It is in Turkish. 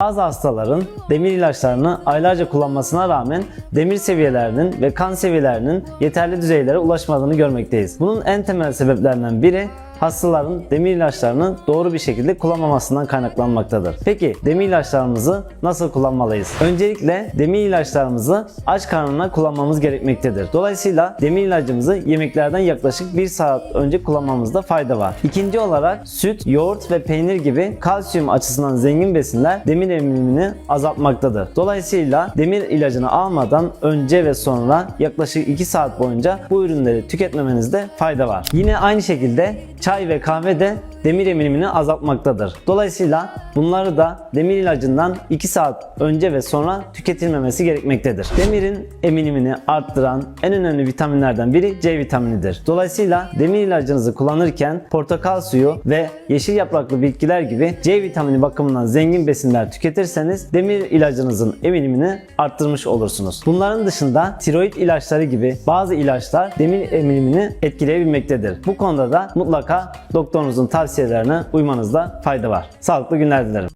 Bazı hastaların demir ilaçlarını aylarca kullanmasına rağmen demir seviyelerinin ve kan seviyelerinin yeterli düzeylere ulaşmadığını görmekteyiz. Bunun en temel sebeplerinden biri hastaların demir ilaçlarını doğru bir şekilde kullanmamasından kaynaklanmaktadır. Peki demir ilaçlarımızı nasıl kullanmalıyız? Öncelikle demir ilaçlarımızı aç karnına kullanmamız gerekmektedir. Dolayısıyla demir ilacımızı yemeklerden yaklaşık 1 saat önce kullanmamızda fayda var. İkinci olarak süt, yoğurt ve peynir gibi kalsiyum açısından zengin besinler demir emilimini azaltmaktadır. Dolayısıyla demir ilacını almadan önce ve sonra yaklaşık 2 saat boyunca bu ürünleri tüketmemenizde fayda var. Yine aynı şekilde çay ve kahve de demir emilimini azaltmaktadır. Dolayısıyla bunları da demir ilacından 2 saat önce ve sonra tüketilmemesi gerekmektedir. Demirin emilimini arttıran en önemli vitaminlerden biri C vitaminidir. Dolayısıyla demir ilacınızı kullanırken portakal suyu ve yeşil yapraklı bitkiler gibi C vitamini bakımından zengin besinler tüketirseniz demir ilacınızın emilimini arttırmış olursunuz. Bunların dışında tiroid ilaçları gibi bazı ilaçlar demir emilimini etkileyebilmektedir. Bu konuda da mutlaka doktorunuzun tavsiyelerine uymanızda fayda var. Sağlıklı günler dilerim.